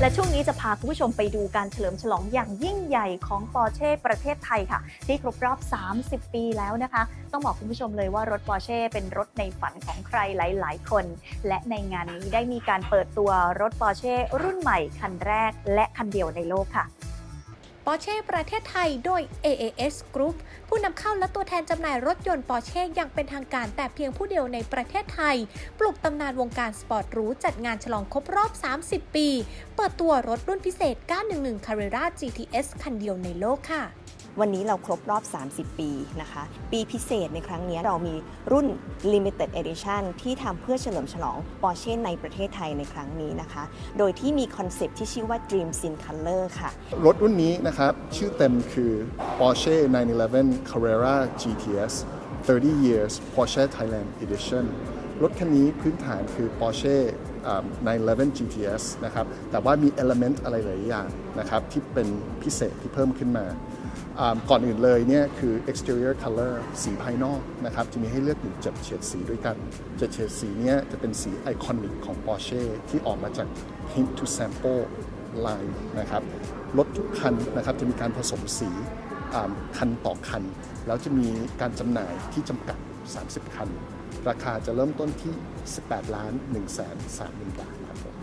และช่วงนี้จะพาคุณผู้ชมไปดูการเฉลิมฉลองอย่างยิ่งใหญ่ของปอร์เช่ประเทศไทยค่ะ ที่ครบรอบ 30 ปีแล้วนะคะ ต้องบอกคุณผู้ชมเลยว่ารถปอร์เช่เป็นรถในฝันของใครหลาย ๆ คน และในงานนี้ได้มีการเปิดตัวรถปอร์เช่รุ่นใหม่คันแรกและคันเดียวในโลกค่ะ อร์เช่ประเทศไทยโดย AAS Group ผู้นำเข้าและตัวแทนจำหน่ายรถยนต์ปอร์เช่อย่างเป็นทางการแต่เพียงผู้เดียวในประเทศไทย ปลุกตำนานวงการสปอร์ตหรูจัดงานฉลองครบรอบ 30 ปี เปิดตัวรถรุ่นพิเศษ 911 Carrera GTS คันเดียวในโลกค่ะ วันนี้เราครบรอบ 30 ปีนะคะ ปีพิเศษในครั้งนี้เรามีรุ่น Limited Edition ที่ทำเพื่อเฉลิมฉลอง Porsche ในประเทศไทยในครั้งนี้นะคะ โดยที่มีคอนเซปต์ที่ชื่อว่า Dreams in Color ค่ะ รถรุ่นนี้นะครับ ชื่อเต็มคือ Porsche 911 Carrera GTS 30 years Porsche Thailand Edition รถคันนี้พื้นฐานคือ Porsche อ่า911 GTS นะครับ แต่ว่ามี element อะไรหลายอย่างนะครับ ที่เป็นพิเศษที่เพิ่มขึ้นมา ก่อนอื่นเลยเนี่ยคือ exterior color สีภายนอกนะครับจะมีให้เลือกอยู่7เฉดสีด้วยกัน7เฉดสีเนี้ยจะเป็นสีไอคอนิกของ Porsche ที่ออกมาจาก hint to sample line นะครับรถทุกคันนะครับจะมีการผสมสีคันต่อคัน แล้วจะมีการจำหน่ายที่จำกัด 30 คัน ราคาจะเริ่มต้นที่ 18 ล้าน1แสน3หมื่นบาทครับผม